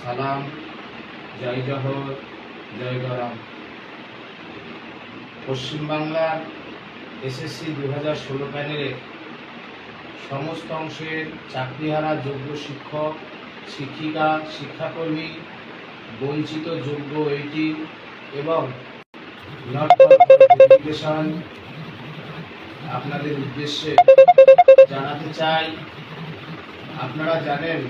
সালাম। জয় জহর, জয় গরম। পশ্চিমবাংলার এসএসসি দু হাজার ষোলো প্যানেলের সমস্ত অংশের চাকরিহারা যোগ্য শিক্ষক, শিক্ষিকা, শিক্ষাকর্মী, বঞ্চিত যোগ্য এইটি এবং আপনাদের উদ্দেশ্যে জানাতে চাই, আপনারা জানেন,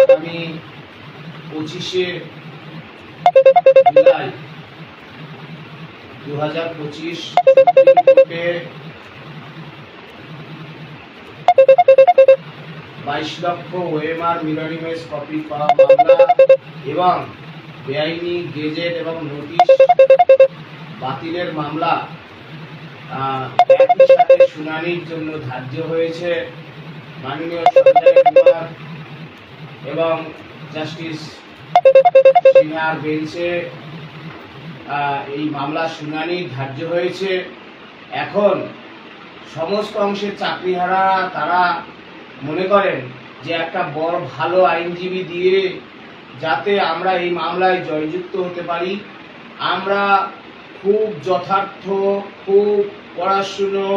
আগামী পঁচিশে জুলাই দু হাজার পঁচিশ বাইশ লক্ষ ওএমআর মিররিমেজ কপি পাওয়া মামলা এবং বেআইনি গেজেট এবং নোটিশ বাতিলের মামলা শুনানির জন্য ধার্য হয়েছে। মাননীয় সঞ্জয় এবং জাস্টিস সিনহার বেঞ্চে এই মামলা শুনানি ধার্য হয়েছে। এখন সমস্ত অংশের চাকরিহারা তারা মনে করেন যে একটা বড় ভালো আইনজীবী দিয়ে যাতে আমরা এই মামলায় জয়যুক্ত হতে পারি। আমরা খুব যথার্থ, খুব পড়াশুনো,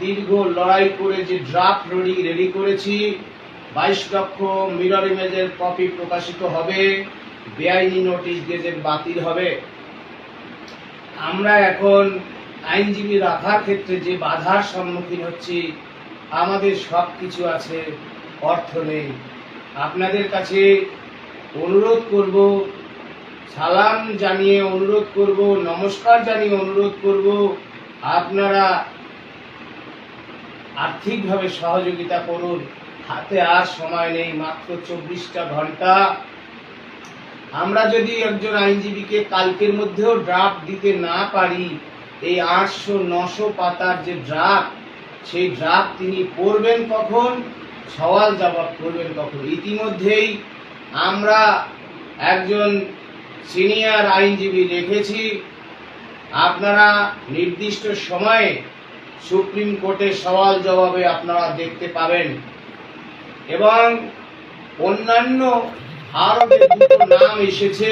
দীর্ঘ লড়াই করে যে ড্রাফট রেডি রেডি করেছি বাইশ লক্ষ মিরর ইমেজের কপি প্রকাশিত হবে। বেআইনি নোটিশ গেজেট বাতিল হবে। আমরা এখন আইনজীবী রাখার ক্ষেত্রে যে বাধার সম্মুখীন হচ্ছি, আমাদের সব কিছু আছে, অর্থ নেই। আপনাদের কাছে অনুরোধ করব, সালাম জানিয়ে অনুরোধ করব, নমস্কার জানিয়ে অনুরোধ করব, আপনারা আর্থিকভাবে সহযোগিতা করুন। হাতে আর সময় নেই, মাত্র চব্বিশটা ঘণ্টা। আমরা যদি একজন আইনজীবীকে কালকের মধ্যেও ড্রাফট দিতে না পারি, এই আটশো নশো পাতার যে ড্রাফট সেই ড্রাফট তিনি পড়বেন কখন? সওয়াল জবাব করবেন কখন? ইতিমধ্যেই আমরা একজন সিনিয়র আইনজীবী রেখেছি আপনারা নির্দিষ্ট সময়ে সুপ্রিম কোর্টে সওয়াল জবাবে আপনারা দেখতে পাবেন। এবং অন্যান্য নাম এসেছে,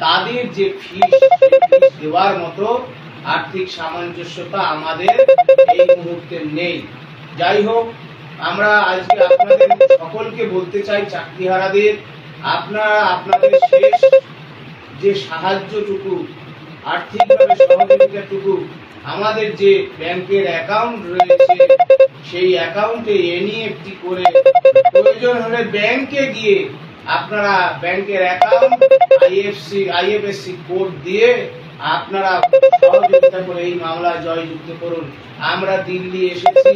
তাদের যে ফিস দেওয়ার মতো আর্থিক সামঞ্জস্যতা আমাদের এই মুহূর্তে নেই। যাই হোক, আমরা আজকে আপনাদের সকলকে বলতে চাই চাকরিহারাদের, আপনারা আপনাদের শেষ যে সাহায্যটুকু, আর্থিকভাবে সহযোগিতাটুকু আমাদের যে ব্যাংকের অ্যাকাউন্ট রয়েছে, সেই অ্যাকাউন্টে এনইএফটি করে প্রয়োজন হলে ব্যাংকে গিয়ে আপনারা ব্যাংকের অ্যাকাউন্ট আইএফসি আইএফএসসি কোড দিয়ে আপনারা সহযোগিতা করে এই মামলা জয়যুক্ত করুন। আমরা দিল্লি এসেছি,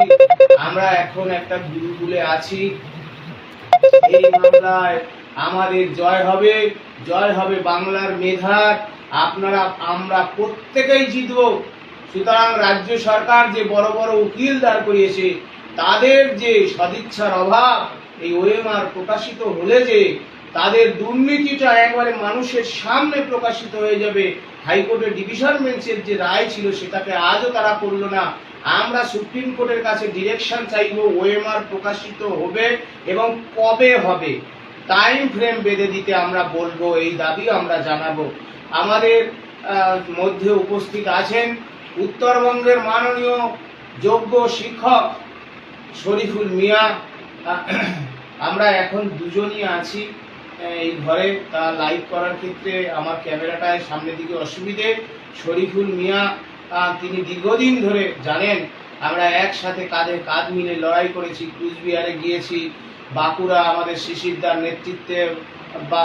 আমরা এখন একটা গুরুকুলে আছি। এই মামলায় আমাদের জয় হবে জয় হবে বাংলার মেধার। আপনারা, আমরা প্রত্যেকেই জিতব। সুতরাং রাজ্য সরকার যে বড় বড় উকিল দাঁড় করিয়েছে, তাদের যে সদিচ্ছার অভাব, এই ওএমআর প্রকাশিত হলে যে তাদের দুর্নীতিটা একবারে মানুষের সামনে প্রকাশিত হয়ে যাবে, হাইকোর্টের ডিভিশন বেঞ্চের যে রায় ছিল সেটাকে আজও তারা করল না। আমরা সুপ্রিম কোর্টের কাছে ডিরেকশন চাইব ওএমআর প্রকাশিত হবে এবং কবে হবে। টাইম ফ্রেম বেঁধে দিতে আমরা বলব, এই দাবি আমরা জানাব। আমাদের মধ্যে উপস্থিত আছেন উত্তরবঙ্গের মাননীয় যোগ্য শিক্ষক শরীফুল মিয়া আমরা এখন দুজনই আছি এই ঘরে। তা লাইভ করার ক্ষেত্রে আমার ক্যামেরাটায় সামনের দিকে অসুবিধে। শরীফুল মিয়া তিনি দীর্ঘদিন ধরে জানেন, আমরা একসাথে কাঁধে কাঁধ মিলে লড়াই করেছি, কুচবিহারে গিয়েছি, বাঁকুড়া আমাদের শিশিরদার নেতৃত্বে, বা,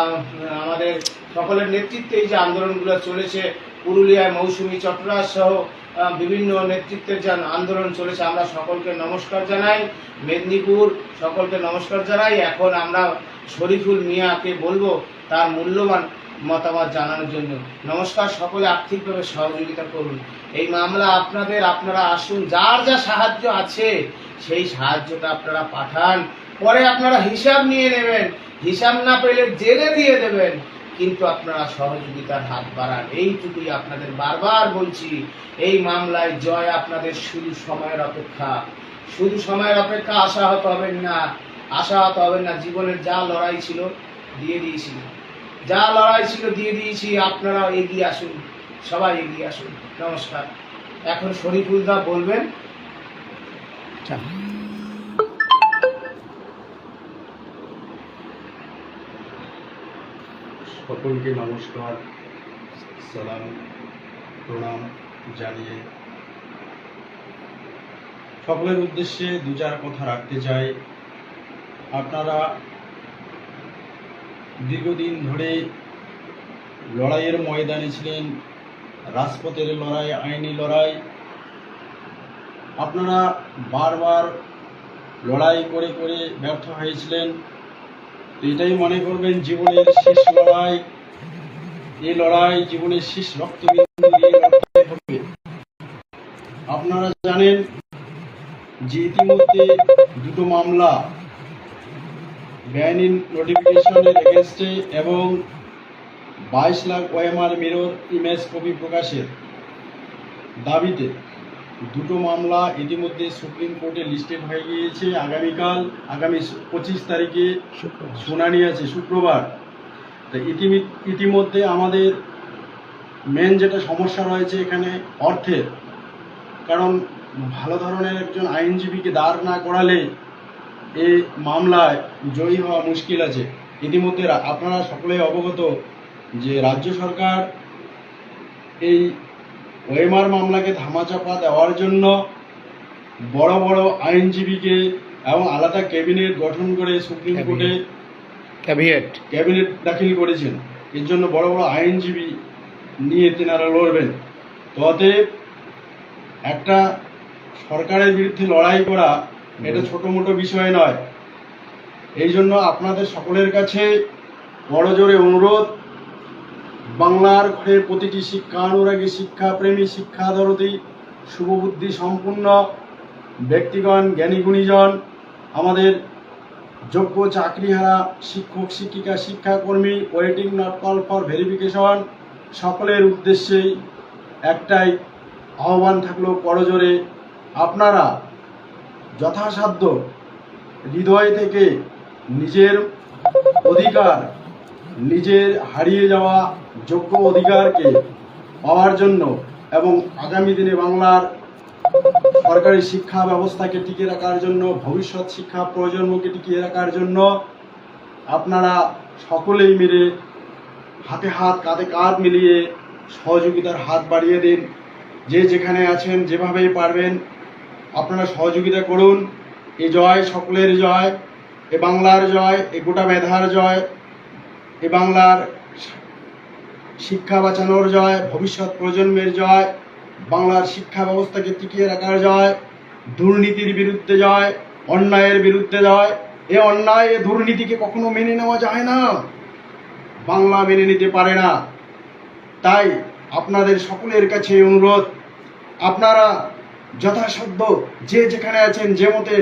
আমাদের সকলের নেতৃত্বে এই যে আন্দোলনগুলো চলেছে, পুরুলিয়ায় মৌসুমী চট্টরাজ সহ বিভিন্ন নেতৃত্বের যে আন্দোলন চলেছে, আমরা সকলকে নমস্কার জানাই। মেদিনীপুর সকলকে নমস্কার জানাই। এখন আমরা শরীফুল মিয়াকে বলব, তার মূল্যবান মতামত জানানোর জন্য। নমস্কার, সকলে আর্থিকভাবে সহযোগিতা করুন। এই মামলা আপনাদের, আপনারা আসুন, যার যা সাহায্য আছে, সেই সাহায্যটা আপনারা পাঠান। পরে আপনারা হিসাব নিয়ে নেবেন। হিসাব না পেলে জেলে দিয়ে দেবেন। কিন্তু আপনারা সহযোগিতার হাত বাড়ান। এইটুকুই আপনাদের বারবার বলছি, এই মামলায় জয় আপনাদের শুধু সময়ের অপেক্ষা। শুধু সময়ের অপেক্ষা আশাহত হবেন না, আশাহত হবেন না, জীবনের যা লড়াই ছিল দিয়ে দিয়েছি। যা লড়াই ছিল দিয়ে দিয়েছি আপনারা এগিয়ে আসুন, সবাই এগিয়ে আসুন। নমস্কার। এখন শরীফুলদা বলবেন। সকলকে নমস্কার, সালাম, প্রণাম জানিয়ে। সকলের উদ্দেশ্যে দু চার কথা রাখতে চাই। আপনারা দীর্ঘদিন ধরে লড়াইয়ের ময়দানে ছিলেন, রাজপথের লড়াই, আইনি লড়াই। আপনারা বারবার লড়াই করে করে ব্যর্থ হয়েছিলেন। এটাই মনে করবেন জীবনের শেষ লড়াই। এই লড়াই জীবনের শেষ হবে আপনারা জানেন যে ইতিমধ্যে দুটো মামলা বেআইনি নোটিফিকেশনের এগেনস্টে এবং বাইশ lakh OMR mirror image copy প্রকাশের দাবিতে দুটো মামলা ইতিমধ্যে সুপ্রিম কোর্টে লিস্টেড হয়ে গিয়েছে। আগামীকাল আগামী পঁচিশ তারিখে শুনানি আছে শুক্রবার। তো ইতিমি- ইতিমধ্যে আমাদের মেন যেটা সমস্যা রয়েছে এখানে অর্থের। কারণ ভালো ধরনের একজন আইনজীবীকে দাঁড় না করালে এই মামলায় জয়ী হওয়া মুশকিল আছে। ইতিমধ্যে আপনারা সকলেই অবগত যে রাজ্য সরকার এই ওএমআর মামলাকে ধামাচাপা দেওয়ার জন্য বড় বড় আইনজীবীকে এবং আলাদা ক্যাবিনেট গঠন করে সুপ্রিম কোর্টে ক্যাভিয়েট ক্যাবিনেট দাখিল করেছেন। এর জন্য বড় বড় আইনজীবী নিয়ে তেনারা লড়বেন। তবে একটা সরকারের বিরুদ্ধে লড়াই করা এটা ছোট মোটো বিষয় নয়। এই জন্য আপনাদের সকলের কাছে বড় জোরে অনুরোধ। বাংলার ঘরে প্রতিটি শিক্ষানুরাগী শিক্ষাপ্রেমী শিক্ষাদরতি শুভবুদ্ধি সম্পূর্ণ। ব্যক্তিগণ, জ্ঞানী গুণীজন, আমাদের যোগ্য চাকরিহারা শিক্ষক, শিক্ষিকা, শিক্ষাকর্মী waiting not call for verification সকলের উদ্দেশ্যেই একটাই আহ্বান থাকল করজোরে, আপনারা যথাসাধ্য হৃদয় থেকে নিজের অধিকার নিজের হারিয়ে যাওয়া যোগ্য অধিকারকে পাওয়ার জন্য এবং আগামী দিনে বাংলার সরকারি শিক্ষা ব্যবস্থাকে টিকিয়ে রাখার জন্য, ভবিষ্যৎ শিক্ষা প্রজন্মকে টিকিয়ে রাখার জন্য আপনারা সকলেই মিলে হাতে হাত, কাঁধে কাঁধ মিলিয়ে সহযোগিতার হাত বাড়িয়ে দিন। যে যেখানে আছেন, যেভাবেই পারবেন, আপনারা সহযোগিতা করুন। এ জয়, সকলের জয়, এ বাংলার জয়, এ গোটা মেধার জয়। এ বাংলার শিক্ষা বাঁচানোর জয়, ভবিষ্যৎ প্রজন্মের জয়, বাংলার শিক্ষা ব্যবস্থাকে টিকিয়ে রাখার জয়, দুর্নীতির বিরুদ্ধে জয়, অন্যায়ের বিরুদ্ধে জয়, এ অন্যায়, এ দুর্নীতিকে কখনো মেনে নেওয়া যায় না। বাংলা মেনে নিতে পারে না। তাই আপনাদের সকলের কাছে অনুরোধ, আপনারা যথাসাধ্য যে যেখানে আছেন, যে মতে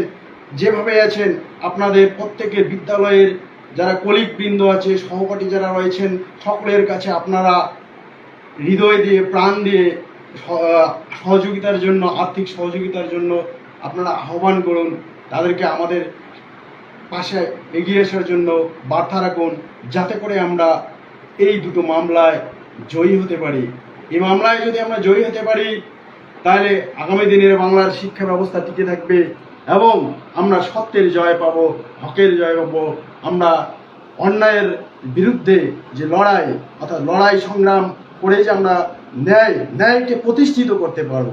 যেভাবে আছেন, আপনাদের প্রত্যেকের বিদ্যালয়ের যারা কলিক বৃন্দ আছে, সহপাঠী যারা রয়েছেন, সকলের কাছে আপনারা হৃদয় দিয়ে, প্রাণ দিয়ে সহযোগিতার জন্য, আর্থিক সহযোগিতার জন্য আপনারা আহ্বান করুন। তাদেরকে আমাদের পাশে এগিয়ে আসার জন্য বার্তা রাখুন, যাতে করে আমরা এই দুটো মামলায় জয়ী হতে পারি। এই মামলায় যদি আমরা জয়ী হতে পারি, তাহলে আগামী দিনের বাংলার শিক্ষা ব্যবস্থা টিকে থাকবে এবং আমরা সত্যের জয় পাব, হকের জয় পাব আমরা অন্যায়ের বিরুদ্ধে যে লড়াই, অর্থাৎ লড়াই সংগ্রাম করে যে আমরা ন্যায়, ন্যায়কে প্রতিষ্ঠিত করতে পারব,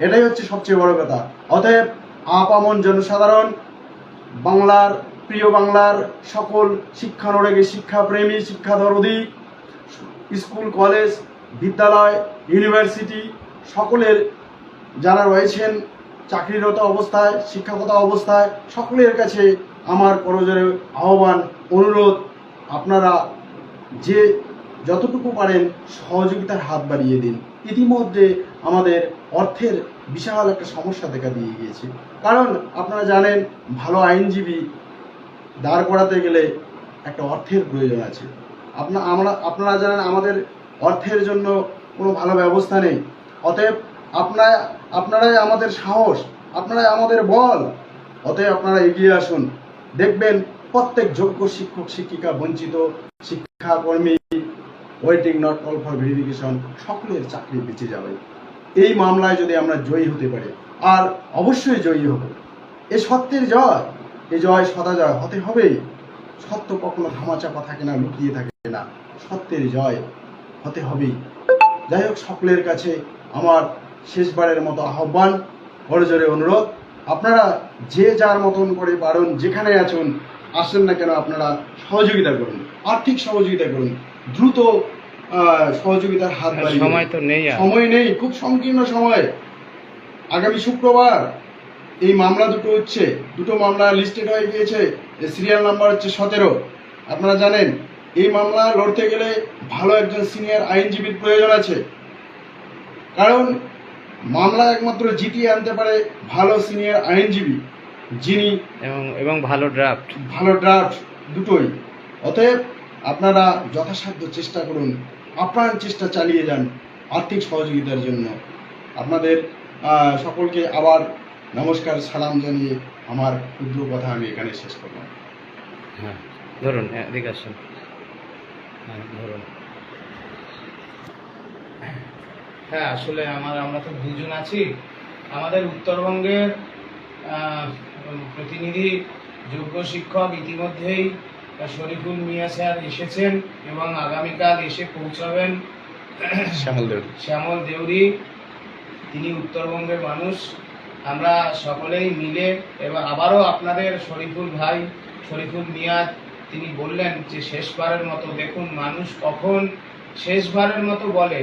এটাই হচ্ছে সবচেয়ে বড় কথা। অতএব আপামন জনসাধারণ, বাংলার, প্রিয় বাংলার সকল শিক্ষানুরাগী শিক্ষাপ্রেমী, শিক্ষাদরদি, স্কুল, কলেজ, বিদ্যালয়, ইউনিভার্সিটি, সকলের যারা রয়েছেন, চাকরিরত অবস্থায়, শিক্ষাগত অবস্থায়, সকলের কাছে আমার করজোরে আহ্বান, অনুরোধ, আপনারা যে যতটুকু পারেন সহযোগিতার হাত বাড়িয়ে দিন। ইতিমধ্যে আমাদের অর্থের বিশাল একটা সমস্যা দেখা দিয়ে গিয়েছে। কারণ আপনারা জানেন, ভালো আইনজীবী দাঁড় করাতে গেলে একটা অর্থের প্রয়োজন আছে। আপনা, আমরা, আপনারা জানেন আমাদের অর্থের জন্য কোনো ভালো ব্যবস্থা নেই। অতএব আপনারা, আপনারাই আমাদের সাহস, আপনারাই আমাদের বল। অতএব আপনারা এগিয়ে আসুন। দেখবেন প্রত্যেক যোগ্য শিক্ষক, শিক্ষিকা, বঞ্চিত শিক্ষাকর্মী waiting not call for verification সকলের চাকরি বেঁচে যাবে। এই মামলায় যদি আমরা জয়ী হতে পারি, আর অবশ্যই জয়ী হব। এ সত্যের জয়, এ জয় সদা জয় হতে হবেই। সত্য কখনো ধামাচাপা থাকে না, লুকিয়ে থাকে না। সত্যের জয় হতে হবেই। যাই হোক, সকলের কাছে আমার শেষবারের মতো আহ্বান বড়জোরে অনুরোধ। আপনারা যে যার মতন করে পারেন যেখানে আছেন আসেন না কেন আপনারা সহযোগিতা করুন। আর্থিক সহযোগিতা করুন। দ্রুত সহযোগিতার হাত বাড়িয়ে সময় তো নেই সময় নেই খুব সংকীর্ণ সময়। আগামী শুক্রবার এই মামলা দুটো হচ্ছে। দুটো মামলা লিস্টেড হয়ে গিয়েছে। সিরিয়াল নাম্বার হচ্ছে সতেরো। আপনারা জানেন এই মামলা লড়তে গেলে ভালো একজন সিনিয়র আইনজীবীর প্রয়োজন আছে। কারণ মামলা একমাত্র জিতিয়ে আনতে পারে ভালো সিনিয়র আইনজীবী যিনি এবং এবং ভালো ড্রাফট ভালো ড্রাফট দুটোই। অতএব আপনারা যথাসাধ্য চেষ্টা করুন আপ্রাণ চেষ্টা চালিয়ে যান আর্থিক সহযোগিতার জন্য। আপনাদের সকলকে আবার নমস্কার সালাম জানিয়ে আমার ক্ষুদ্র কথা আমি এখানে শেষ করলাম। হ্যাঁ ধরুন হ্যাঁ এদিকে আসুন হ্যাঁ ধরুন। হ্যাঁ আসলে আমার আমরা তো দুজন আছি। আমাদের উত্তরবঙ্গের প্রতিনিধি যোগ্য শিক্ষক ইতিমধ্যেই শরীফুল মিয়া স্যার এসেছেন এবং আগামীকাল এসে পৌঁছাবেন শ্যামল দেউরি। তিনি উত্তরবঙ্গের মানুষ। আমরা সকলেই মিলে এবং আবারও আপনাদের শরীফুল ভাই শরীফুল মিয়া তিনি বললেন যে শেষবারের মতো দেখুন মানুষ কখন শেষবারের মতো বলে।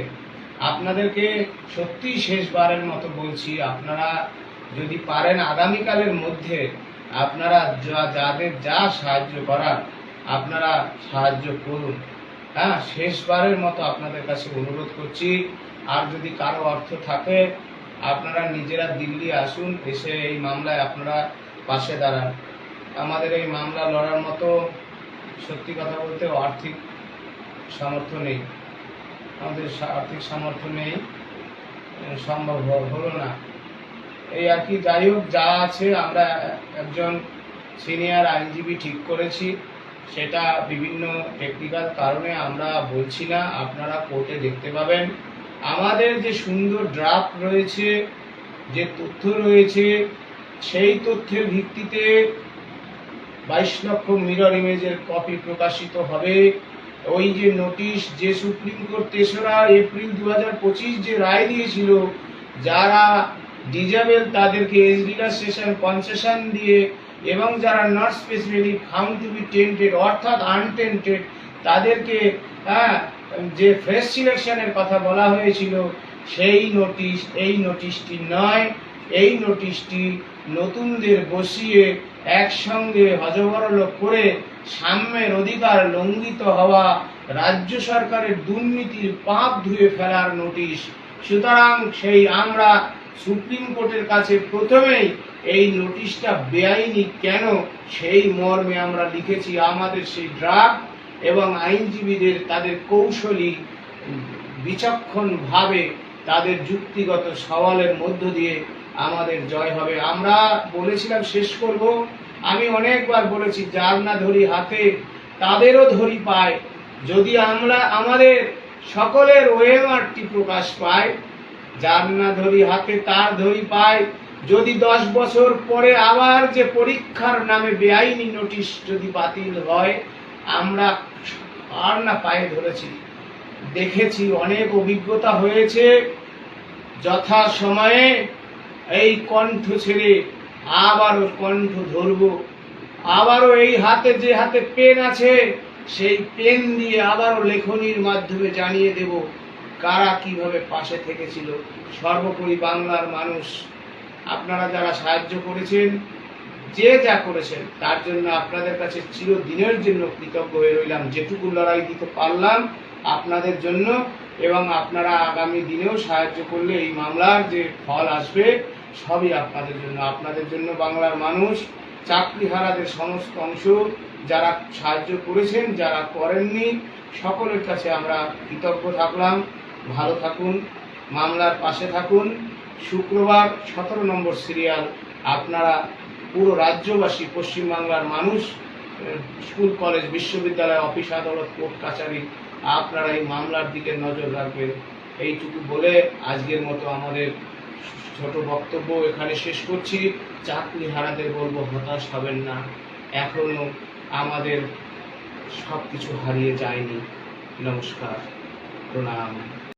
আপনাদেরকে সত্যি শেষবারের মতো বলছি, আপনারা যদি পারেন আগামীকালের মধ্যে আপনারা যা- যাদের যা সাহায্য করার, আপনারা সাহায্য করুন। হ্যাঁ শেষবারের মতো আপনাদের কাছে অনুরোধ করছি, আর যদি কারও অর্থ থাকে, আপনারা নিজেরা দিল্লি আসুন, এসে এই মামলায় আপনারা পাশে দাঁড়ান। আমাদের এই মামলা লড়ার মতো সত্যি কথা বলতে আর্থিক সামর্থ্য নেই। আমাদের আর্থিক সামর্থ্য নেই সম্ভব হলো না। এই আর কি, যাই হোক, যা আছে, আমরা একজন সিনিয়র আইনজীবী ঠিক করেছি। সেটা বিভিন্ন টেকনিক্যাল কারণে আমরা বলছি না, আপনারা কোর্টে দেখতে পাবেন। আমাদের যে সুন্দর ড্রাফট রয়েছে, যে তথ্য রয়েছে, সেই তথ্যের ভিত্তিতে বাইশ লক্ষ মিরর ইমেজের কপি প্রকাশিত হবে। ওই যে নোটিশ যে সুপ্রিম কোর্ট তেসরা এপ্রিল দু যে রায় দিয়েছিল, যারা ডিজেবল তাদেরকে এজ রিল্যাক্সেশন কনসেশন দিয়ে এবং যারা not specifically found to be tainted অর্থাৎ আনটেন্টেড তাদেরকে হ্যাঁ যে ফ্রেশ সিলেকশনের কথা বলা হয়েছিল, সেই নোটিশ এই নোটিশটি নয়, এই নোটিশটি নতুনদের বসিয়ে একসঙ্গে হজবরল করে সাম্যের অধিকার লঙ্ঘিত হওয়া রাজ্য সরকারের দুর্নীতির পাপ ধুয়ে ফেলার নোটিশ। সুতরাং সেই আমরা সুপ্রিম কোর্টের কাছে প্রথমেই এই নোটিশটা বেআইনি কেন? সেই মর্মে আমরা লিখেছি আমাদের সেই ড্রাফট এবং আইনজীবীদের তাদের কৌশলী বিচক্ষণভাবে তাদের যুক্তিগত সওয়ালের মধ্য দিয়ে আমাদের জয় হবে। আমরা বলেছিলাম শেষ করব। আমি অনেকবার বলেছি, যার না ধরি হাতে, তাদেরও ধরি পায়। যদি আমরা আমাদের সকলের ওএমআরটি প্রকাশ পায়, যার না ধরি হাতে, তার ধরি পায়। যদি দশ বছর পরে আবার যে পরীক্ষার নামে বেআইনি নোটিশ যদি বাতিল হয়, আমরা আর না পায়ে ধরেছি। দেখেছি, অনেক অভিজ্ঞতা হয়েছে। যথা সময়ে এই কণ্ঠ ছেড়ে আবারও কণ্ঠ ধরব। আবারও এই হাতে যে হাতে পেন আছে, সেই পেন দিয়ে আবারও লেখনির মাধ্যমে জানিয়ে দেব কারা কীভাবে পাশে থেকেছিল। সর্বোপরি বাংলার মানুষ। আপনারা যারা সাহায্য করেছেন, যে যা করেছেন, তার জন্য আপনাদের কাছে চিরদিনের জন্য কৃতজ্ঞ হয়ে রইলাম। যেটুকু লড়াই দিতে পারলাম আপনাদের জন্য, এবং আপনারা আগামী দিনেও সাহায্য করলে এই মামলার যে ফল আসবে সবই আপনাদের জন্য। আপনাদের জন্য বাংলার মানুষ চাকরিহারাদের সমস্ত অংশ যারা সাহায্য করেছেন, যারা করেননি, সকলের কাছে আমরা কৃতজ্ঞ থাকলাম। ভালো থাকুন, মামলার পাশে থাকুন। শুক্রবার সতেরো নম্বর সিরিয়াল, আপনারা পুরো রাজ্যবাসী, পশ্চিমবাংলার মানুষ স্কুল, কলেজ, বিশ্ববিদ্যালয়, অফিস, আদালত, কোর্ট, কাছারি, আপনারা এই মামলার দিকে নজর রাখবেন। এইটুকু বলে আজকের মতো আমাদের ছোট বক্তব্য এখানে শেষ করছি। চাকরি হারাতে বলব, হতাশ হবেন না। এখনও আমাদের সব কিছু হারিয়ে যায়নি। নমস্কার, প্রণাম।